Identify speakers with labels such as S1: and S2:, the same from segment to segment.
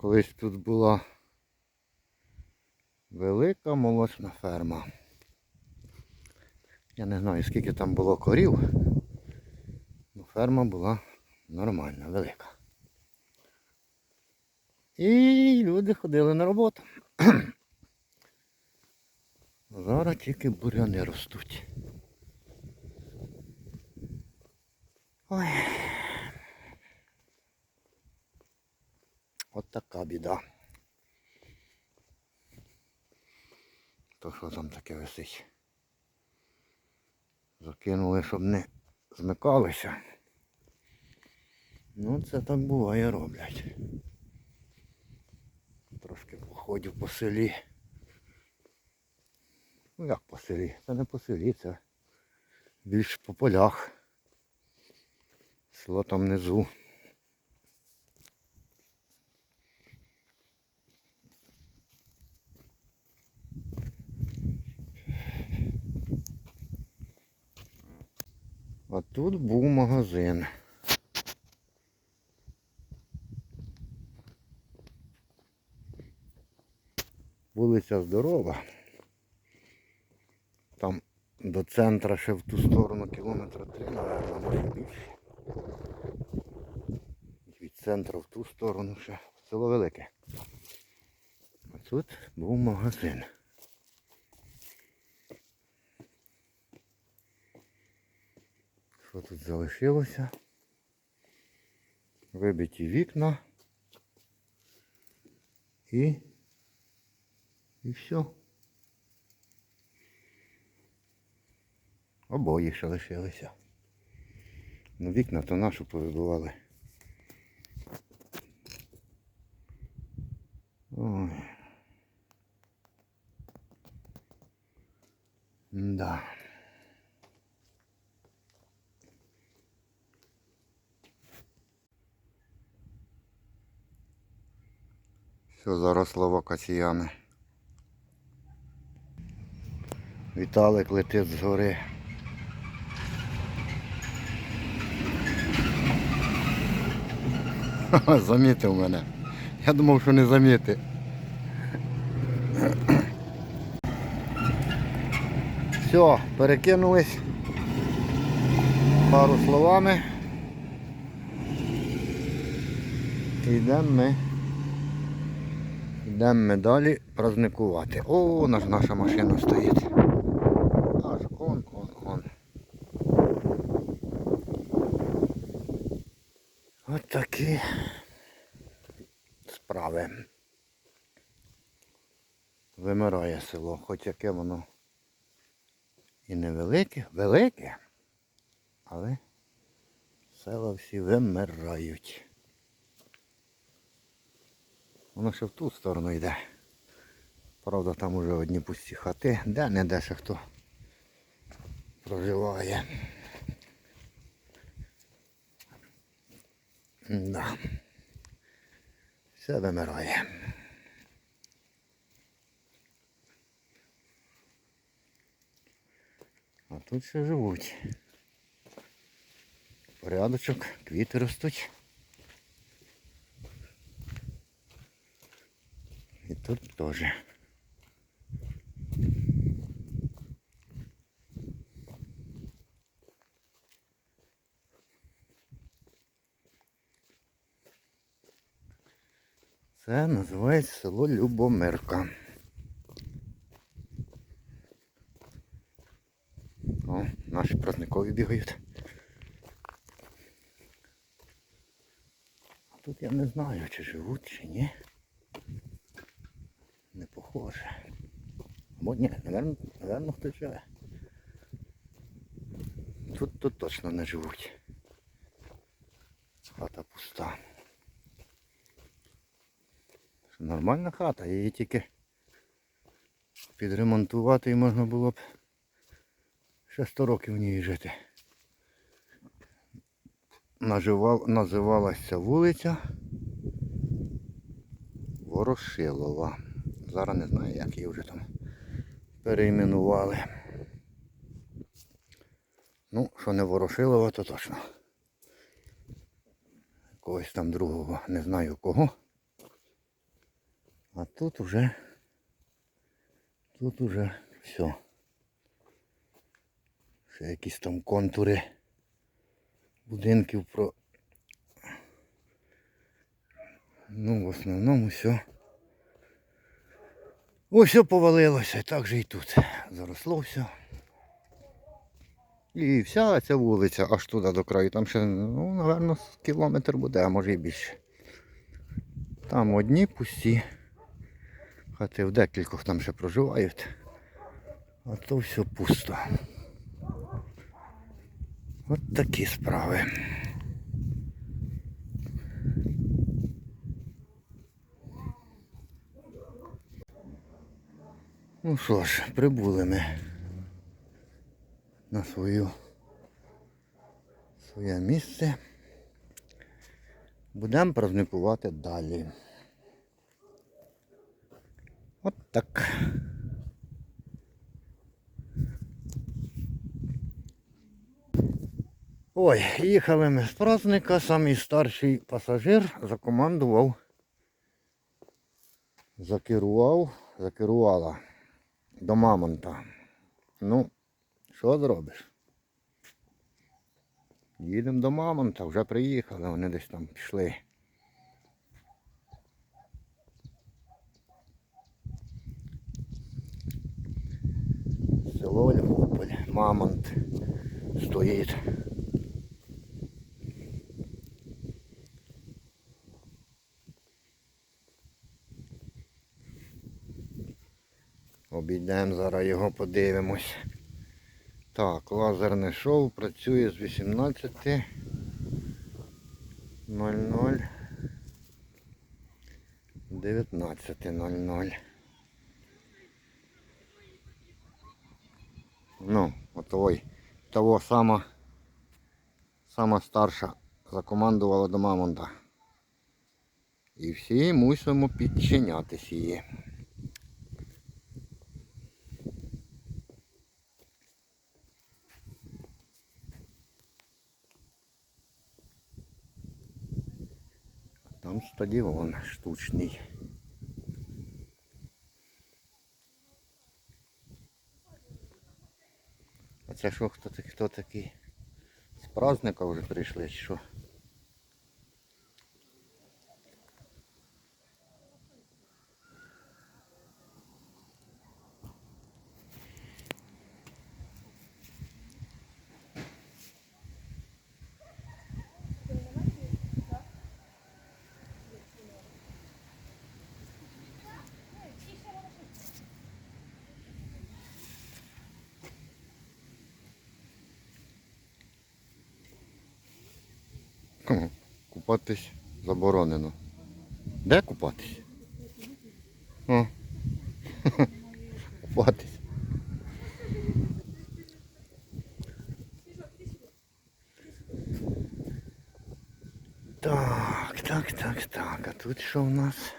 S1: Колись тут була велика молочна ферма. Я не знаю, скільки там було корів. але Ферма була нормальна, велика. І люди ходили на роботу. Зараз тільки буряни ростуть. Ой. От така біда. То що там таке висить? Закинули, щоб не змикалися. Ну це так буває роблять. Трошки походів по селі. Ну як по селі? Це не по селі, це більш по полях. Село там внизу. А тут був магазин. Вулиця здорова. Там до центра ще в ту сторону кілометра три, мабуть, може більше. Від центру в ту сторону ще село велике. А тут був магазин. Що тут залишилося? Вибиті вікна. І... І все. Обої ще лишилися. Ну вікна то нашу повибивали. Ой. Да. Все заросло вакациями. Віталик летить з гори. Замітив мене. Я думав, що не замітив. Все, перекинулись пару словами. Йдемо ми. Йдемо ми далі праздникувати. О, наш, наша машина стоїть. Аж он, он, он. От такі справи. Вимирає село, хоч яке воно і невелике, велике, але села всі вимирають. Воно ще в ту сторону йде. Правда, там уже одні пусті хати, де не де хто проживає. Да. Все вимирає. А тут ще живуть. Порядочок, квіти ростуть. І тут теж. Це називається село Любомирка. О, наші праздникові бігають. А тут я не знаю, чи живуть, чи ні. Не похоже. Або ні, напевно, напевно хтось живе. Тут тут точно не живуть. Хата пуста. Нормальна хата, її тільки підремонтувати і можна було б ще 100 років в ній жити. Наживав, називалася вулиця Ворошилова. Зараз не знаю, як її вже там перейменували. Ну, що не Ворошилова, то точно. Когось там другого не знаю кого. А тут уже тут уже все. Ще якісь там контури будинків про. Ну, в основному все. Ось все повалилося, так же і тут. Заросло все. І вся ця вулиця аж туди до краю. Там ще, ну, напевно, кілометр буде, а може і більше. Там одні пусті. Хати в декількох там ще проживають. А то все пусто. От такі справи. Ну що ж, прибули ми на свою своє місце. Будемо праздникувати далі. От так. Ой, їхали ми з праздника, самий старший пасажир закомандував, закерував, закерувала до мамонта. Ну, що зробиш? Їдемо до мамонта, вже приїхали, вони десь там пішли. Село Львополь, мамонт стоїть. Обійдемо зараз його, подивимось. Так, лазерне шоу працює з 18.00 19.00. Ну, отой, того сама, сама старша закомандувала до мамонта. І всі мусимо підчинятись її. Там вон штучний. А це що хто? Хто такий? З праздника вже прийшли чи що? Купатись заборонено. Де купатись? О. Купатись. Так, так, так, так. А тут що в нас?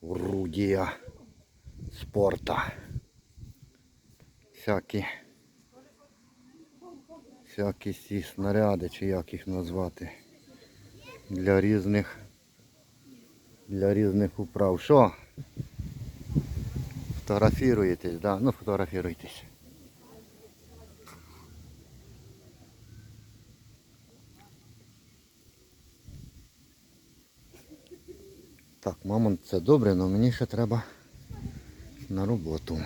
S1: Орудія спорта. Всякі. Всякі ці снаряди, чи як їх назвати. Для різних для різних управ. Що? Фотографіруєтесь, да? Ну фотографіруйтесь. Так, мамонт це добре, але мені ще треба на роботу.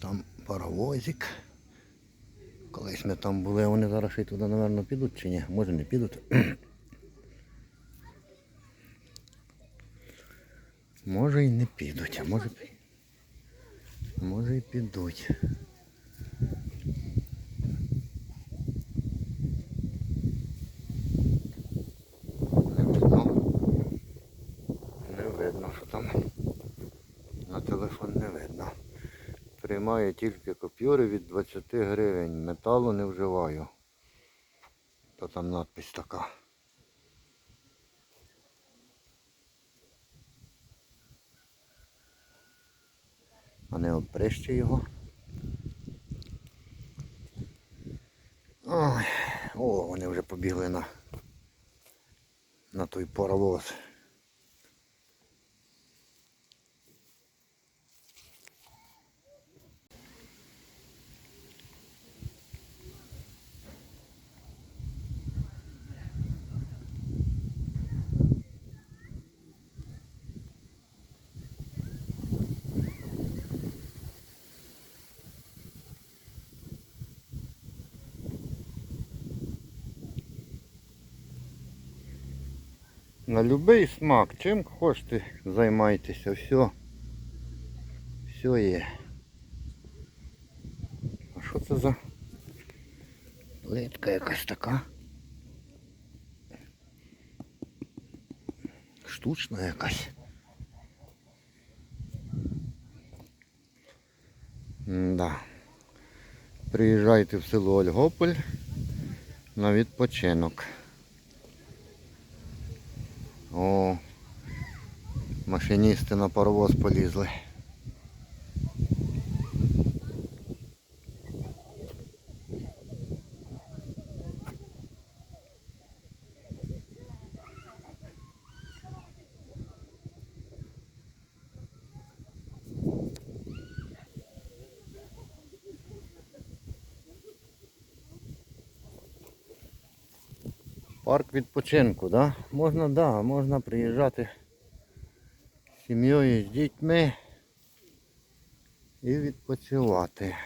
S1: Там паровозик. Колись ми там були, вони зараз ще й туди, мабуть, підуть чи ні? Може не підуть. Може і не підуть, а може, може і підуть. тільки купюри від 20 гривень. Металу не вживаю. То там надпись така. А не обрещу його. Ой, о, вони вже побігли на, на той паровоз. Будь-який смак, чим хочете, займайтеся, все. Все є. А що це за плитка якась така? Штучна якась. Да. Приїжджайте в село Ольгополь на відпочинок. О, машиністи на паровоз полізли. Парк відпочинку, да? Можна, да, можна приїжджати сім'єю, з дітьми і відпочивати.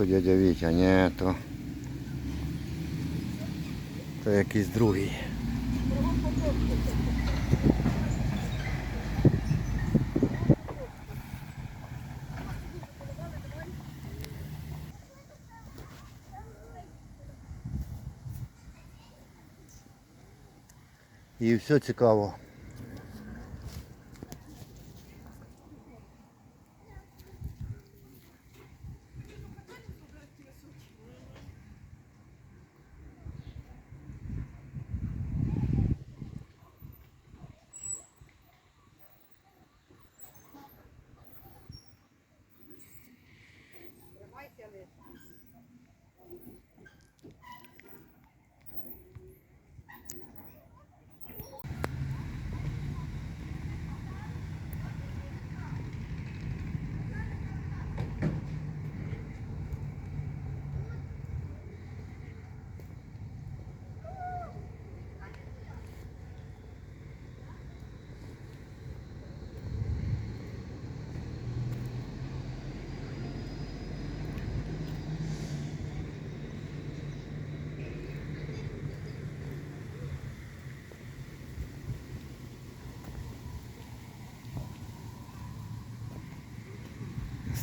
S1: Я дядя Вітя, ні, то, то якийсь другий. І все цікаво.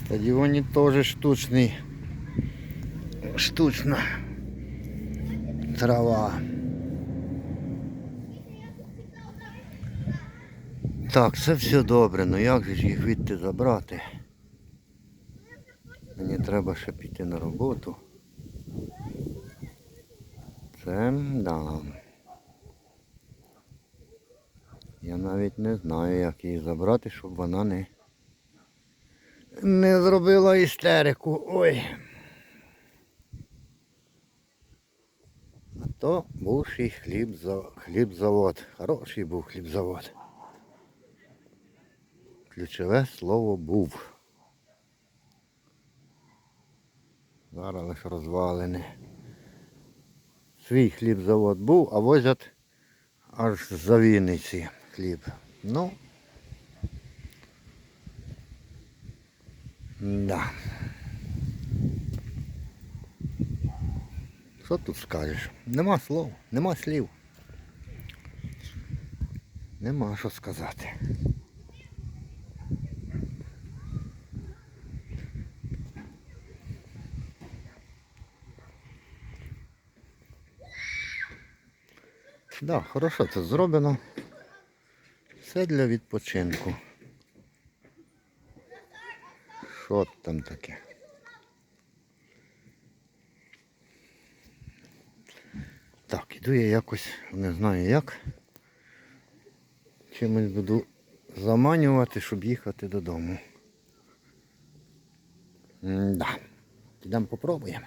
S1: Стадіоні теж штучний. Штучна трава. Так, це все добре, ну як же ж їх відти забрати? Мені треба ще піти на роботу. Це да. Я навіть не знаю, як її забрати, щоб вона не не зробила істерику. Ой. А то бувший хлібза... хлібзавод. Хороший був хлібзавод. Ключове слово був. Зараз лише розвалини. Свій хлібзавод був, а возять аж за Вінниці хліб. Ну, Да. Що тут скажеш? Нема слов, нема слів. Нема що сказати. Да, хорошо це зроблено. Все для відпочинку. Що там таке? Так, іду я якось, не знаю як. Чимось буду заманювати, щоб їхати додому. М-да. Підемо попробуємо.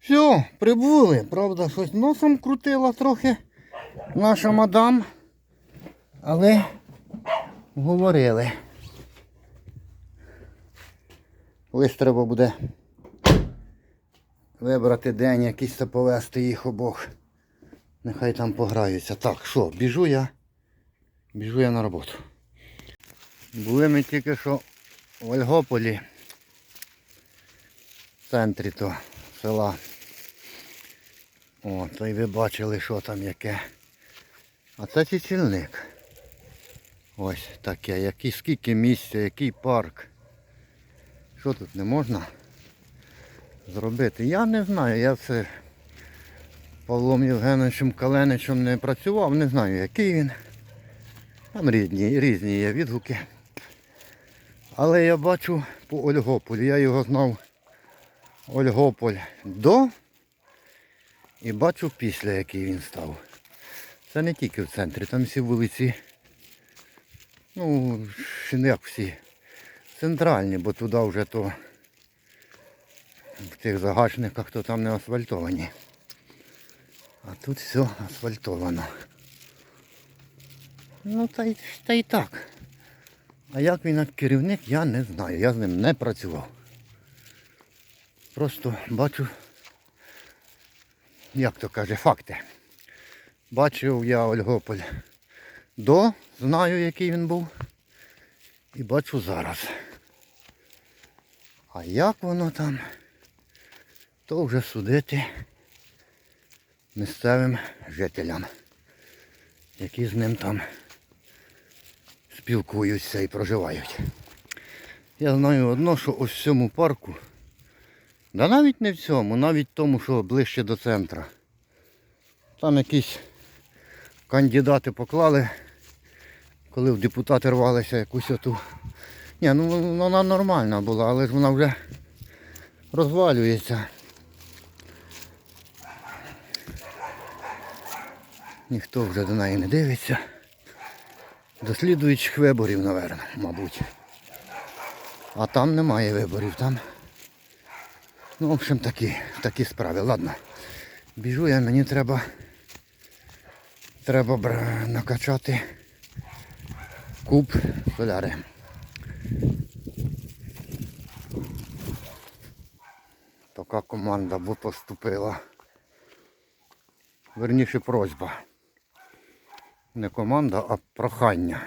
S1: Все, прибули. Правда, щось носом крутила трохи наша мадам. Але говорили. Лише треба буде вибрати день якийсь та повезти їх обох. Нехай там пограються. Так, що, біжу я. Біжу я на роботу. Були ми тільки що в Ольгополі, в центрі то села. О, то й ви бачили, що там яке. А це тічільник. Ось таке, який, скільки місця, який парк. Що тут не можна зробити? Я не знаю, я це Павлом Євгеновичем Каленичем не працював, не знаю який він. Там різні, різні є відгуки. Але я бачу по Ольгополі, я його знав Ольгополь до і бачу після, який він став. Це не тільки в центрі, там всі вулиці, ну, як всі, центральні, бо туди вже то в тих загашниках то там не асфальтовані. А тут все асфальтовано. Ну та й, та й так. А як він як керівник, я не знаю. Я з ним не працював. Просто бачу, як то каже, факти. Бачив я Ольгополь до, знаю який він був. І бачу зараз. А як воно там, то вже судити місцевим жителям, які з ним там спілкуються і проживають. Я знаю одно, що ось в цьому парку, да навіть не в цьому, навіть в тому, що ближче до центра. Там якісь кандидати поклали, коли в депутати рвалися якусь оту. Ні, ну вона нормальна була, але ж вона вже розвалюється. Ніхто вже до неї не дивиться. До виборів, напевно, мабуть. А там немає виборів, там. Ну, в общем, такі, такі справи. Ладно. Біжу я, мені треба треба накачати куб соляри. Така команда бо поступила. Верніше просьба. Не команда, а прохання.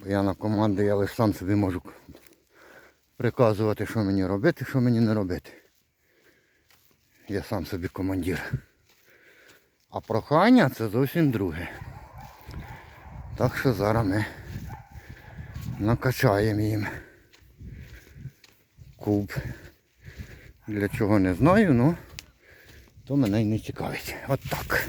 S1: Бо я на команди, я лише сам собі можу приказувати, що мені робити, що мені не робити. Я сам собі командир. А прохання це зовсім друге. Так що зараз ми накачаємо їм куб. Для чого не знаю, ну то мене й не цікавить. От так.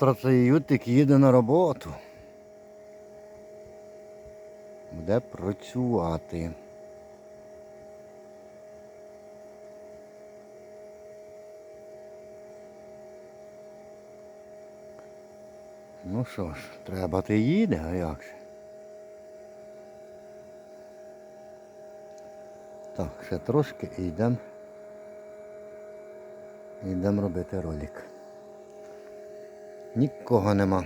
S1: Завтра цей ютик їде на роботу. Буде працювати. Ну що ж, треба ти їде, а як же? Так, ще трошки і йдемо. Йдемо робити ролик. Нікого нема.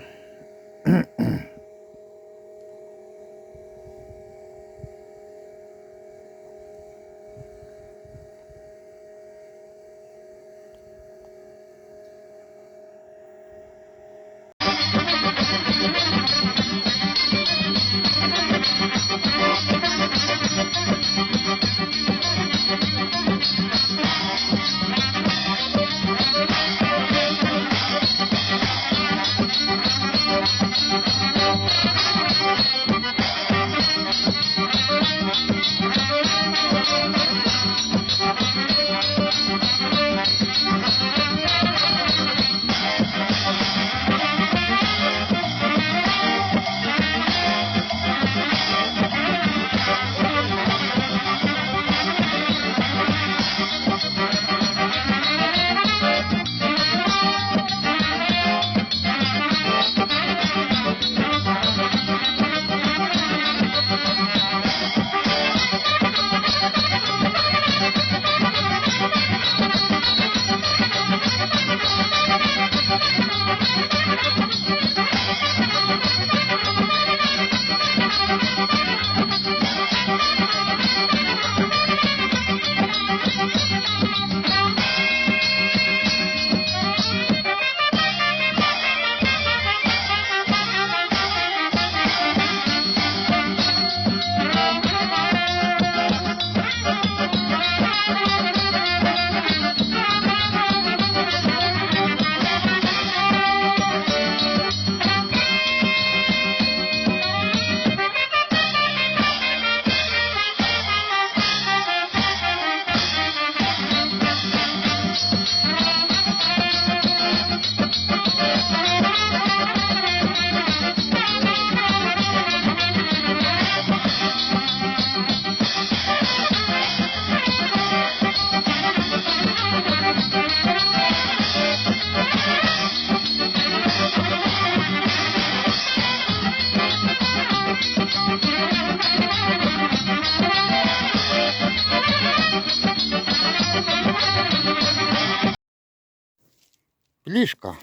S1: Бліжка.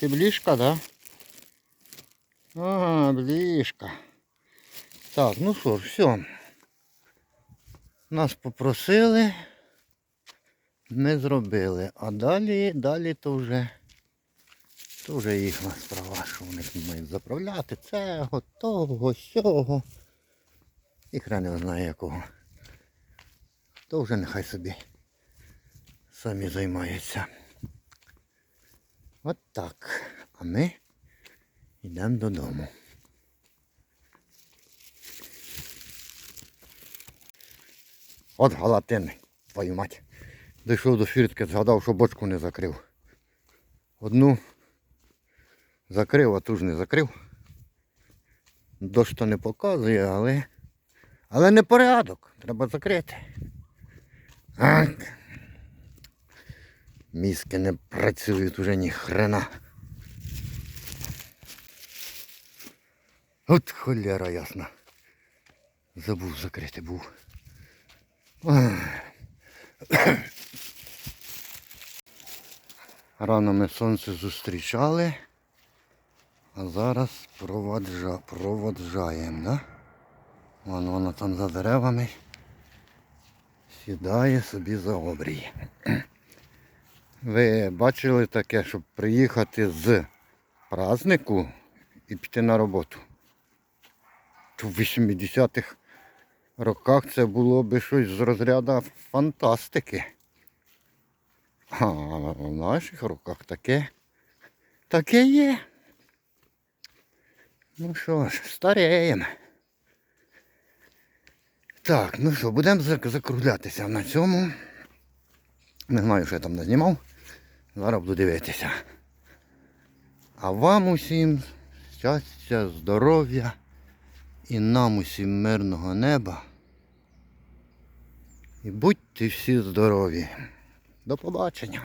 S1: Ти бліжка, да? Ага, бліжка. Так, ну що ж, все. Нас попросили. Ми зробили. А далі, далі то вже, то вже їхня справа, що вони мають заправляти цього, того, сього. І хрен його знає якого. То вже нехай собі самі займаються. От так. А ми йдемо додому. От галатин, твою мать. Дійшов до фіртки, згадав, що бочку не закрив. Одну закрив, а ту ж не закрив. Дощ то не показує, але. Але не порядок. Треба закрити. Так. Мізки не працюють уже ні хрена. От холера ясна. Забув закрити був. Рано ми сонце зустрічали, а зараз проводжа, проводжаємо, да? Вон воно там за деревами сідає собі за обрій. Ви бачили таке, щоб приїхати з празднику і піти на роботу? В 80-х роках це було би щось з розряду фантастики. А в наших руках таке, таке є. Ну що ж, стареємо. Так, ну що, будемо закруглятися на цьому. Не знаю, що я там не знімав. Зараз буду дивитися. А вам усім щастя, здоров'я і нам усім мирного неба. І будьте всі здорові. До побачення.